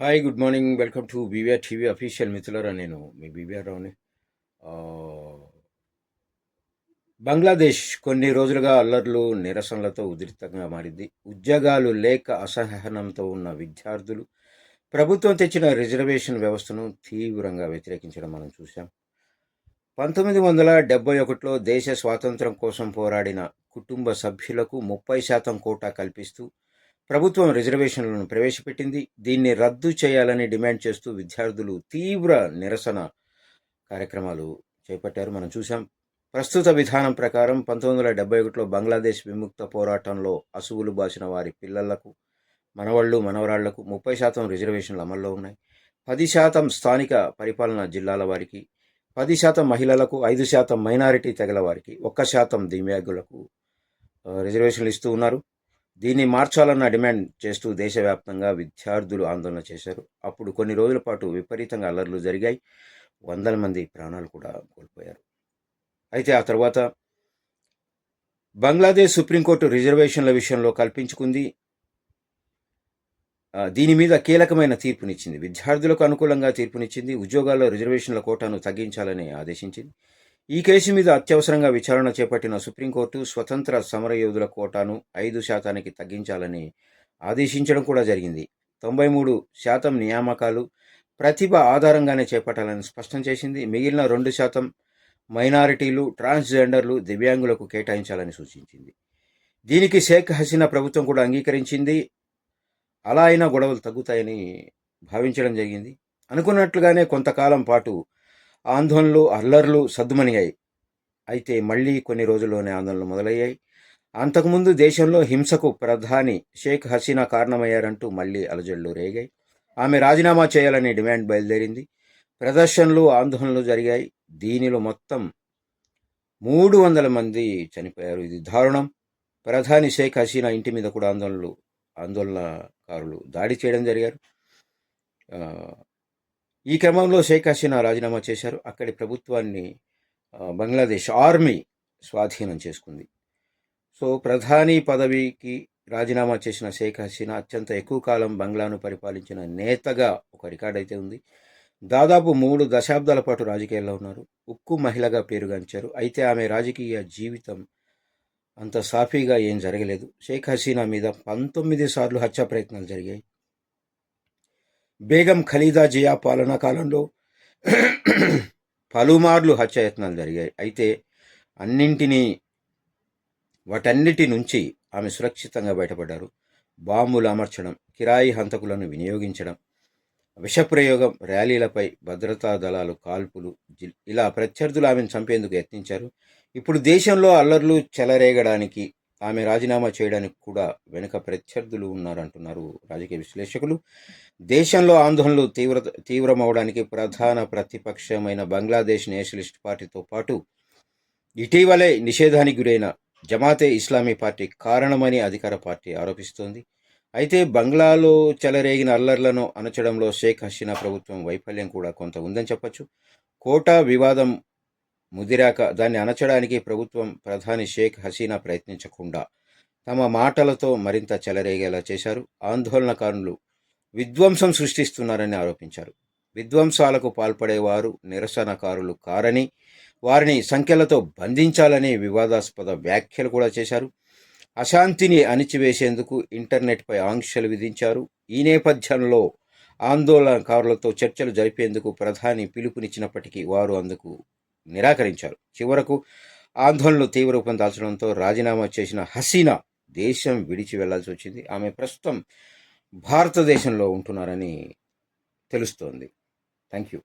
Hi good morning welcome to B V R TV official మిత్రులరా నేను మీ BVR రావుని Bangladesh కొన్ని రోజులుగా అల్లర్లు నిరసనలతో ఉధృతంగా మారింది. ఉద్యోగాలు లేక అసహనంతో ఉన్న విద్యార్థులు ప్రభుత్వం తెచ్చిన రిజర్వేషన్ వ్యవస్థను తీవ్రంగా వ్యతిరేకించడం మనం చూసాం పంతొమ్మిది వందల డెబ్బై ఒకటిలో దేశ స్వాతంత్రం కోసం పోరాడిన కుటుంబ సభ్యులకు ముప్పై శాతం కోటా కల్పిస్తూ ప్రభుత్వం రిజర్వేషన్లను ప్రవేశపెట్టింది. దీన్ని రద్దు చేయాలని డిమాండ్ చేస్తూ విద్యార్థులు తీవ్ర నిరసన కార్యక్రమాలు చేపట్టారు. మనం చూసాం ప్రస్తుత విధానం ప్రకారం పంతొమ్మిది వందల డెబ్బై ఒకటిలో బంగ్లాదేశ్ విముక్త పోరాటంలో అసువులు బాసిన వారి పిల్లలకు మనవళ్ళు మనవరాళ్ళకు ముప్పై శాతం రిజర్వేషన్లు అమల్లో ఉన్నాయి. పది శాతం స్థానిక పరిపాలనా జిల్లాల వారికి పది శాతం మహిళలకు ఐదు శాతం మైనారిటీ తెగల వారికి ఒక్క శాతం దివ్యాంగులకు రిజర్వేషన్లు ఇస్తూ ఉన్నారు. దీన్ని మార్చాలన్న డిమాండ్ చేస్తూ దేశవ్యాప్తంగా విద్యార్థులు ఆందోళన చేశారు. అప్పుడు కొన్ని రోజుల పాటు విపరీతంగా అల్లర్లు జరిగాయి. వందల మంది ప్రాణాలు కూడా కోల్పోయారు. అయితే ఆ తర్వాత బంగ్లాదేశ్ సుప్రీంకోర్టు రిజర్వేషన్ల విషయంలో కల్పించుకుంది. దీని మీద కీలకమైన తీర్పునిచ్చింది. విద్యార్థులకు అనుకూలంగా తీర్పునిచ్చింది. ఉద్యోగాల్లో రిజర్వేషన్ల కోటాను తగ్గించాలని ఆదేశించింది. ఈ కేసు మీద అత్యవసరంగా విచారణ చేపట్టిన సుప్రీంకోర్టు స్వతంత్ర సమరయోధుల కోటాను ఐదు శాతానికి తగ్గించాలని ఆదేశించడం కూడా జరిగింది. తొంభై మూడు శాతం నియామకాలు ప్రతిభ ఆధారంగానే చేపట్టాలని స్పష్టం చేసింది. మిగిలిన రెండు శాతం మైనారిటీలు ట్రాన్స్జెండర్లు దివ్యాంగులకు కేటాయించాలని సూచించింది. దీనికి షేక్ హసీనా ప్రభుత్వం కూడా అంగీకరించింది. అలా అయినా గొడవలు తగ్గుతాయని భావించడం జరిగింది. అనుకున్నట్లుగానే కొంతకాలం పాటు ఆందోళనలు అల్లర్లు సద్దుమణిగాయి. అయితే మళ్ళీ కొన్ని రోజుల్లోనే ఆందోళనలు మొదలయ్యాయి. అంతకుముందు దేశంలో హింసకు ప్రధాని షేక్ హసీనా కారణమయ్యారంటూ మళ్ళీ అలజడులు రేగాయి. ఆమె రాజీనామా చేయాలని డిమాండ్ బయలుదేరింది. ప్రదర్శనలు ఆందోళనలు జరిగాయి. దీనిలో మొత్తం మూడు వందల మంది చనిపోయారు. ఇది దారుణం. ప్రధాని షేక్ హసీనా ఇంటి మీద కూడా ఆందోళనలు ఆందోళనకారులు దాడి చేయడం జరిగారు. ఈ క్రమంలో షేక్ హసీనా రాజీనామా చేశారు. అక్కడి ప్రభుత్వాన్ని బంగ్లాదేశ్ ఆర్మీ స్వాధీనం చేసుకుంది. సో ప్రధాని పదవికి రాజీనామా చేసిన షేక్ హసీనా అత్యంత ఎక్కువ కాలం బంగ్లాను పరిపాలించిన నేతగా ఒక రికార్డ్ అయితే ఉంది. దాదాపు మూడు దశాబ్దాల పాటు రాజకీయాల్లో ఉన్నారు. ఉక్కు మహిళగా పేరుగాంచారు. అయితే ఆమె రాజకీయ జీవితం అంత సాఫీగా ఏం జరగలేదు. షేక్ హసీనా మీద పంతొమ్మిది సార్లు హత్యా ప్రయత్నాలు జరిగాయి. బేగం ఖలీదా జియా పాలనా కాలంలో పలుమార్లు హత్యాయత్నాలు జరిగాయి. అయితే అన్నింటినీ వాటన్నిటి నుంచి ఆమె సురక్షితంగా బయటపడ్డారు. బాంబులు అమర్చడం కిరాయి హంతకులను వినియోగించడం విషప్రయోగం ర్యాలీలపై భద్రతా దళాలు కాల్పులు ఇలా ప్రత్యర్థులు ఆమెను చంపేందుకు యత్నించారు. ఇప్పుడు దేశంలో అల్లర్లు చెలరేగడానికి ఆమె రాజీనామా చేయడానికి కూడా వెనుక ప్రత్యర్థులు ఉన్నారంటున్నారు రాజకీయ విశ్లేషకులు. దేశంలో ఆందోళనలు తీవ్ర తీవ్రమవడానికి ప్రధాన ప్రతిపక్షమైన బంగ్లాదేశ్ నేషనలిస్ట్ పార్టీతో పాటు ఇటీవలే నిషేధానికి గురైన జమాతే ఇస్లామీ పార్టీ కారణమని అధికార పార్టీ ఆరోపిస్తోంది. అయితే బంగ్లాలో చెలరేగిన అల్లర్లను అణచడంలో షేక్ హసీనా ప్రభుత్వం వైఫల్యం కూడా కొంత ఉందని చెప్పొచ్చు. కోటా వివాదం ముదిరాక దాన్ని అణచడానికి ప్రభుత్వం ప్రధాని షేక్ హసీనా ప్రయత్నించకుండా తమ మాటలతో మరింత చెలరేగేలా చేశారు. ఆందోళనకారులు విధ్వంసం సృష్టిస్తున్నారని ఆరోపించారు. విధ్వంసాలకు పాల్పడేవారు నిరసనకారులు కారని వారిని సంఖ్యలతో బంధించాలని వివాదాస్పద వ్యాఖ్యలు కూడా చేశారు. అశాంతిని అణిచివేసేందుకు ఇంటర్నెట్పై ఆంక్షలు విధించారు. ఈ నేపథ్యంలో ఆందోళనకారులతో చర్చలు జరిపేందుకు ప్రధాని పిలుపునిచ్చినప్పటికీ వారు అందుకు నిరాకరించారు. చివరకు ఆందోళనలు తీవ్ర రూపం దాల్చడంతో రాజీనామా చేసిన హసీనా దేశం విడిచి వెళ్ళాల్సి వచ్చింది. ఆమె ప్రస్తుతం భారతదేశంలో ఉంటున్నారని తెలుస్తోంది. Thank you